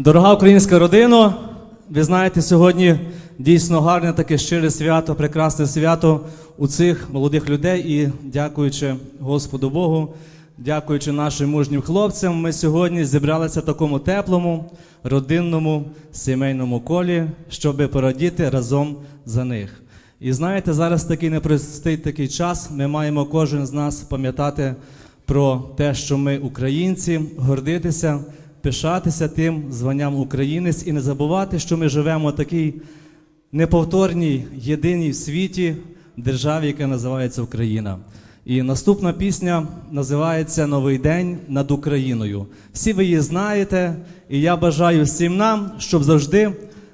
Дорога українська родина, ви знаєте, сьогодні дійсно гарне таке щире свято, прекрасне свято у цих молодих людей. І дякуючи Господу Богу, дякуючи нашим мужнім хлопцям, ми сьогодні зібралися в такому теплому, родинному, сімейному колі, щоб порадіти разом за них. І знаєте, зараз такий непростий такий час. Ми маємо кожен з нас пам'ятати про те, що ми українці, гордитися пишатися тим званням українець і не забувати, що ми живемо в такій неповторній, єдиній в світі державі, яка називається Україна. І наступна пісня називається Новий день над Україною. Всі ви її знаєте, і я бажаю всім нам, щоб завжди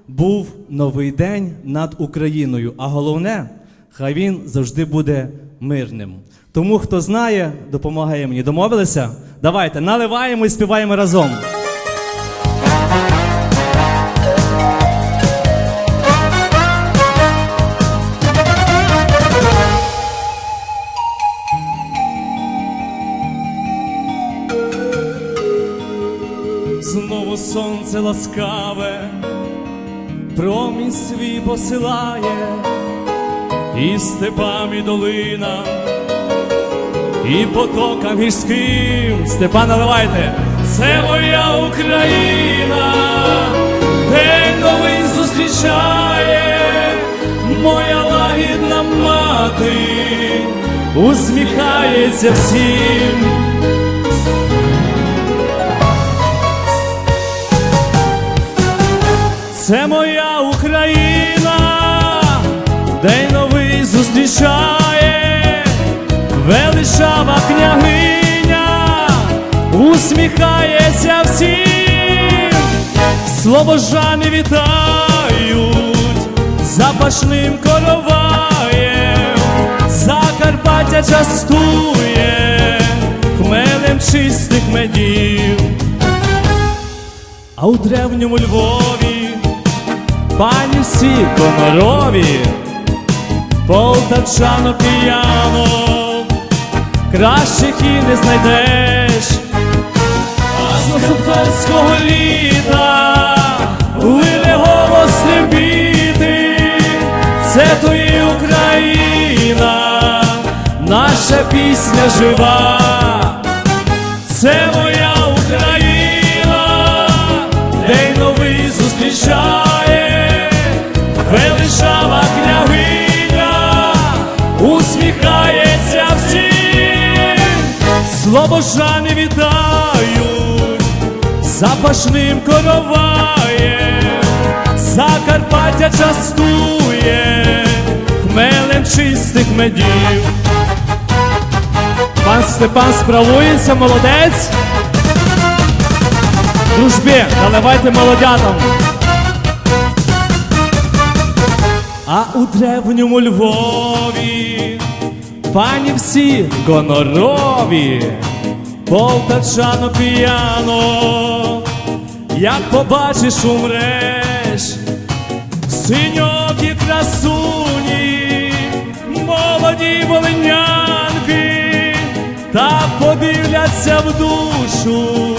був новий день над Україною. А головне, хай він завжди буде мирним. Тому, хто знає, допомагає мені. Домовилися? Давайте наливаємо і співаємо разом. Знову сонце ласкаве, промінь свій посилає, і степам, і долинам, і потокам гірським. Степан, наливайте, це моя Україна, день новий зустрічає, моя лагідна мати, усміхається всім. Це моя Україна, день новий зустрічає, величава княгиня, усміхається всім, слобожани вітають, запашним короваєм, Закарпаття частує, хмелем чистих медів. А у древньому Львові пані всі конорові, полтавчано п'яно, кращих і не знайдеш, а з Нософельського літа лине голос це то і Україна, наша пісня жива, це моя Україна, день новий зустрічає, слобожани вітають, запашним короваєм, Закарпаття частує, хмелем чистих медів. Пан Степан справується, молодець. Дружбі, наливайте молодятам. А у древньому Львові пані всі гонорові, полтавчано п'яно, як побачиш, умреш, синьокі красуні, молоді волинянки, та подивляться в душу,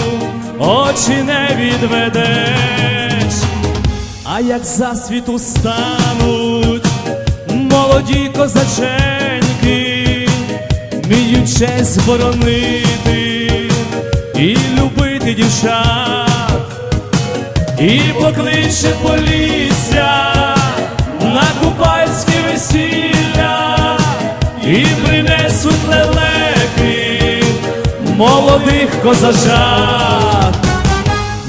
очі не відведеш. А як засвіту стануть молоді козаченьки, вміють честь боронити і любити дівчат, і покличе полісся на купальське весілля, і принесуть лелеки молодих козачат.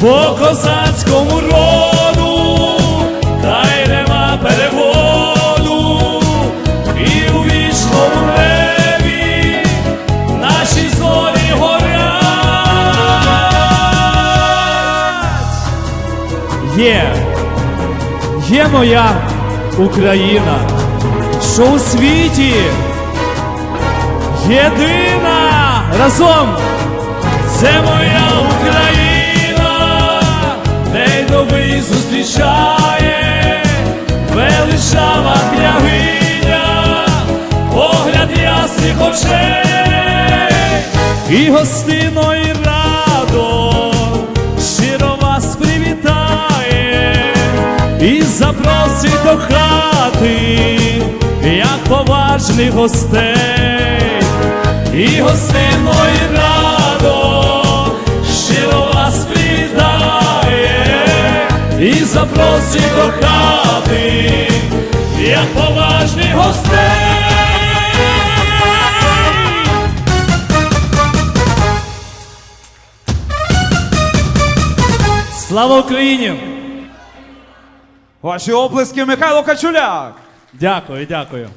По козацькому роду, є моя Україна, що у світі єдина разом. Це моя Україна, день новий зустрічає, величава княгиня, погляд ясних очей, і гостино до хати, як поважних гостей, і гостинно і радо щиро вас вітає, і запросить до хати, як поважних гостей. Слава Україні! Ваші оплески Михайло Качуляк. Дякую, дякую.